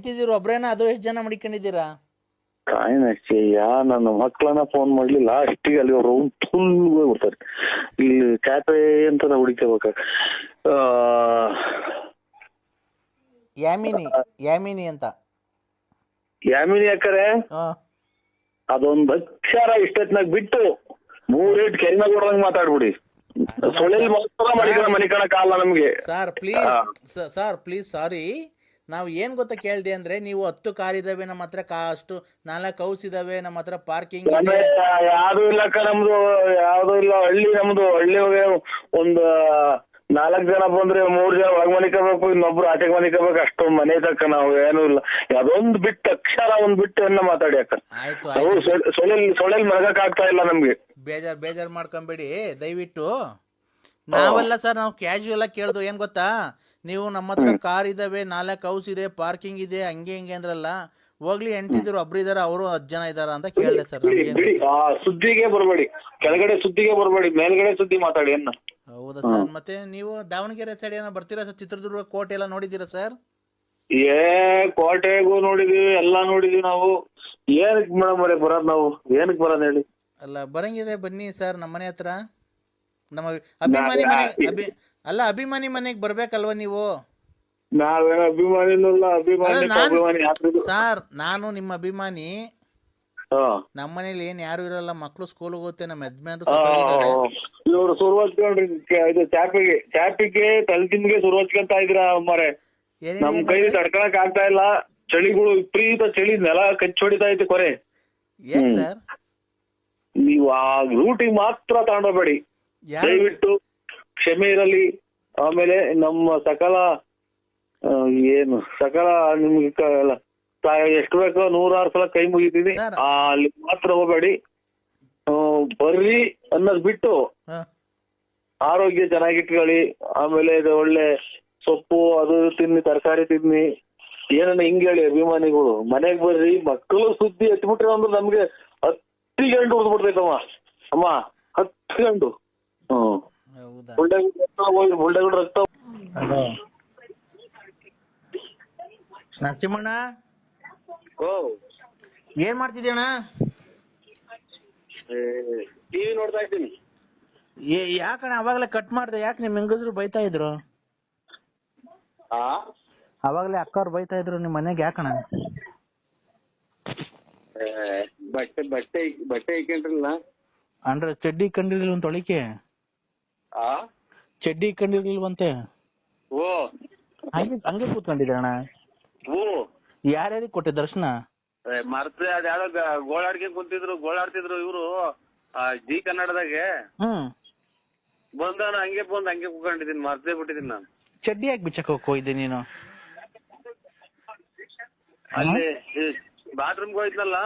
ಹೆಂಡ್ತಿದ್ದೀರು ಒಬ್ರೇನ ಅದು ಎಷ್ಟು ಜನ ಮಡಿಕೊಂಡಿದ್ದೀರಾ? ಕಾಯಿನ ಯಾ ನನ್ನ ಮಕ್ಕಳನ್ನ ಫೋನ್ ಮಾಡ್ಲಿ ಲಾಸ್ಟಿಗೆ ಅಲ್ಲಿ ರೌಂಡ್ ಫುಲ್ ಹೋಗ್ಬಿಡ್ತಾರೆ. ಇಲ್ಲಿ ಕ್ಯಾಫೆ ಅಂತ ಹುಡುಕಬೇಕ ಯಾಮಿನಿ ಯಾಮಿನಿ ಅಂತ. ಯಾಮಿನಿ ಅಕ್ಕರೆ? ಹಾ. ಅದೊಂದ್ ಅಕ್ಷರ ಇಷ್ಟೊತ್ನಾಗ ಬಿಟ್ಟು ಮೂರೇಟ್ ಕೆರಿನ ಕೊಡಂಗ್ ಮಾತಾಡ್ಬಿಡಿ. ಸೊಳ್ಳೆಲ್ ಮಾತ್ರ ಮನಿಕಣ ಕಾಲ ನಮ್ಗೆ. Sir please sir please sorry ನಾವು ಏನ್ ಗೊತ್ತಾ ಕೇಳ್ದೆ ಅಂದ್ರೆ ನೀವು ಹತ್ತು ಕಾರ್ ಇದಾವೆ ನಮ್ಮ ಹತ್ರ ಕಾ ಅಷ್ಟು ನಾಲ್ಕು ಹೌಸ್ ಇದಾವೆ ನಮ್ಮ ಹತ್ರ ಪಾರ್ಕಿಂಗ್ ಇದೆ. ಯಾವ್ದು ಇಲ್ಲ ಅಕ್ಕ ನಮ್ದು ಯಾವ್ದು ಇಲ್ಲ ಹಳ್ಳಿ ನಮ್ದು. ಹಳ್ಳಿ ಒಂದ್ ನಾಲ್ಕ್ ಜನ ಬಂದ್ರೆ ಮೂರ್ ಜನ ಒಳಗ್ ಮನಿಕೋಬೇಕು ಇನ್ನೊಬ್ರು ಆಟಕ್ ಮನಿಕೋಬೇಕು ಅಷ್ಟು ಮನೆ ತಕ್ಕ ನಾವು ಏನೂ ಇಲ್ಲ. ಅದೊಂದ್ ಬಿಟ್ಟು ಅಕ್ಷರ ಒಂದ್ ಬಿಟ್ಟು ಎನ್ನ ಮಾತಾಡಿ ಅಕ್ಕ. ಆಯ್ತು ನಾವು ಆಯ್ತು. ಸೊಳ್ಳೆಲ್ ಸೊಳ್ಳೆಲ್ ಮಲಗಕ್ ಆಗ್ತಾ ಇಲ್ಲ ನಮ್ಗೆ. ಬೇಜಾರ್ ಬೇಜಾರ್ ಮಾಡ್ಕೊಂಬೇಡಿ ದಯವಿಟ್ಟು. ನಾವೆಲ್ಲ ಸರ್ ನಾವು ಕ್ಯಾಶುಯಲ್ ಆಗಿ ಕೇಳ್ದು ಏನ್ ಗೊತ್ತಾ? ನೀವು ನಮ್ಮ ಹತ್ರ ಕಾರ್ ಇದಾವೆ ನಾಲ್ಕು ಹೌಸ್ ಇದೆ ಪಾರ್ಕಿಂಗ್ ಇದೆ ಹಂಗೆ ಹಿಂಗೆ ಅಂದ್ರಲ್ಲ ಹೋಗ್ಲಿ ಎಂಟಿದ್ರು ಒಬ್ರು ಇದಾರ ಅವರು ಹತ್ತು ಜನ ಇದಾರ ಅಂತ ಕೇಳಿದೆ ಸರ್ ಬಿಡಿ ನಮ್ಗೇನ್ ಬಿಡಿ ಆ ಸುದ್ದಿಗೆ ಬರಬೇಡಿ ಕೆಳಗಡೆ ಸುದ್ದಿಗೆ ಬರಬೇಡಿ ಮೇಲ್ಗಡೆ ಸುದ್ದಿ ಮಾತಾಡಿ ಅನ್ನ. ಹೌದಾ ಸರ್ ಮತ್ತೆ ನೀವು ದಾವಣಗೆರೆ ಸೈಡ್ ಏನೋ ಬರ್ತೀರಾ ಸರ್ ಚಿತ್ರದುರ್ಗ ಕೋಟೆ ಎಲ್ಲ ನೋಡಿದ್ದೀರಾ ಸರ್? ಏ ಕೋಟೆಗೂ ನೋಡಿದೀವಿ ಎಲ್ಲಾ ನೋಡಿದೀವಿ ನಾವು. ಏನಕ್ ಮೇಡಮ್ ಬರೋದ್ ನಾವು? ಏನಕ್ ಬರೋದ್ ಹೇಳಿ? ಅಲ್ಲ ಬರಂಗಿದ್ರೆ ಬನ್ನಿ ಸರ್ ನಮ್ಮನೆ ಹತ್ರ. ನಮ್ಮ ಅಭಿಮಾನಿ ಮನೆ ಅಭಿ ಅಲ್ಲ ಅಭಿಮಾನಿ ಮನೆಗೆ ಬರ್ಬೇಕಲ್ವಾ ನೀವು? ನಾವೇನ ಅಭಿಮಾನಿನಲ್ಲ ಅಭಿಮಾನಿ ಅಲ್ಲ, ನಾನ್- ಅಭಿಮಾನಿ ಯಾತ್ರಿಗೂ ಸರ್ ನಾನು ನಿಮ್ಮ ಅಭಿಮಾನಿ. ಹಾ. ನಮ್ಮ ಮನೇಲಿ ಏನ್ ಯಾರು ಇರಲ್ಲ ಮಕ್ಳು ಸ್ಕೂಲ್ ಹೋಗುತ್ತೆ ನಮ್ಮ ಯಜಮಾನ್ರು ಸತ್ತೋಗಿದ್ದಾರೆ. ಇವ್ರು ಸುರು ಹಚ್ಕೊಂಡ್ರಿ ಕೆ- ಇದು ಚಾಪಿಗೆ ಚಾಪಿಗೆ ತಲೆತಿಮ್ಗೆ ಸುರು ಹಚ್ಕೊಂತ ಇದ್ರ ಅಮ್ಮರೆ ಏನೇನ್ ನಮ್ ಕೈಲಿ ತಡ್ಕೊಳಕ್ ಆಗ್ತಾ ಇಲ್ಲ. ಚಳಿಗಳು ವಿಪರೀತ ಚಳಿ ನೆಲ ಕಚ್ಚಿ ಹೊಡಿತಾ ಐತೆ ಕೊರೆ. ಏನ್ ಸರ್? ನೀವು ಆ ರೂಟಿಗೆ ಮಾತ್ರ ತಗೊಂಡೋಗ್ಬೇಡಿ ದಯವಿಟ್ಟು ಕ್ಷಮೆ ಇರಲಿ. ಆಮೇಲೆ ನಮ್ಮ ಸಕಲ ಏನು ಸಕಲ ನಿಮ್ಗೆ ಎಷ್ಟು ಬೇಕೋ ನೂರಾರು ಸಲ ಕೈ ಮುಗಿತೀನಿ. ಅಲ್ಲಿ ಮಾತ್ರ ಹೋಗಬೇಡಿ. ಬರ್ರಿ ಅನ್ನೋದ್ ಬಿಟ್ಟು. ಆರೋಗ್ಯ ಚೆನ್ನಾಗಿಟ್ಕೊಳ್ಳಿ ಆಮೇಲೆ ಇದು ಒಳ್ಳೆ ಸೊಪ್ಪು ಅದು ತಿನ್ನಿ ತರಕಾರಿ ತಿನ್ನಿ. ಏನನ್ನ ಹಿಂಗ್ ಹೇಳಿ ಅಭಿಮಾನಿಗಳು. ಮನೆಗ್ ಬರ್ರಿ ಮಕ್ಕಳು ಸುದ್ದಿ ಹಚ್ಚಿಬಿಟ್ರೆ ಅಂದ್ರೆ ನಮ್ಗೆ ಹತ್ತಿ ಗಂಟು ಉಳಿದ್ಬಿಡ್ತೈತಮ್ಮ ಅಮ್ಮ ಹತ್ತು ಗಂಟು. ಹೌದಾ? ರಕ್ತ ಹೋಗಿ ರಕ್ತ ನರಸಿಂಹಣ್ಣ ಓ ಏನ್ ಮಾಡ್ತಿದ್ಯಣ್ಣ? ಟಿವಿ ನೋಡ್ತಾ ಇದ್ದೀನಿ. ಏ ಯಾಕಣ್ಣ ಅವಾಗಲೇ ಕಟ್ ಮಾಡ್ದೆ? ಯಾಕೆ ನಿಮ್ ಹೆಂಗಸ್ರು ಬೈತಾ ಇದ್ರು? ಆ? ಅವಾಗಲೇ ಅಕ್ಕವ್ರು ಬೈತಾ ಇದ್ರು ನಿಮ್ ಮನೆಗೆ ಯಾಕಣ್ಣ? ಏ, ಬಟ್ಟೆ ಬಟ್ಟೆ ಬಟ್ಟೆ ಇಕ್ಕೊಂಡ್ರಲ್ಲ? ಅಂದ್ರೆ ಚಡ್ಡಿ ಕಂಡಿರ್ಲಿಲ್ವಂತ ಒಳಿಕೆ ಆ? ಚಡ್ಡಿ ಕಂಡಿರ್ಲಿಲ್ವಂತೆ? ಓ. ಹಂಗೆ ಹಂಗೆ ಕೂತ್ಕೊಂಡಿದ್ದೆ ಅಣ್ಣ. ಓ. ಯಾರ್ಯಾರಿಗೆ ಕೊಟ್ಟೆ ದರ್ಶನ? ಮರ್ತೆ ಅದ ಯಾರೋ ಗೋಳಾಡ್ಕೆ ಕುಂತಿದ್ರು ಗೋಳಾಡ್ತಿದ್ರು ಇವ್ರು ಜಿ ಕನ್ನಡದಾಗೆ. ಹ್ಮ್. ಬಂದ ಹಂಗೆ ಬಂದ್ ಹಂಗೆ ಕೂತ್ಕೊಂಡಿದ್ದೀನಿ ಮರ್ತೇ ಬಿಟ್ಟಿದ್ದೀನಿ ನಾನು. ಚಡ್ಡಿ ಯಾಕೆ ಬಿಚ್ಚಕ್ ಹೋಗಿದ್ದೆ ನೀನು? ಅಲ್ಲಿ ಬಾತ್ರೂಮ್ಗೆ ಹೋಯ್ತಲ್ಲ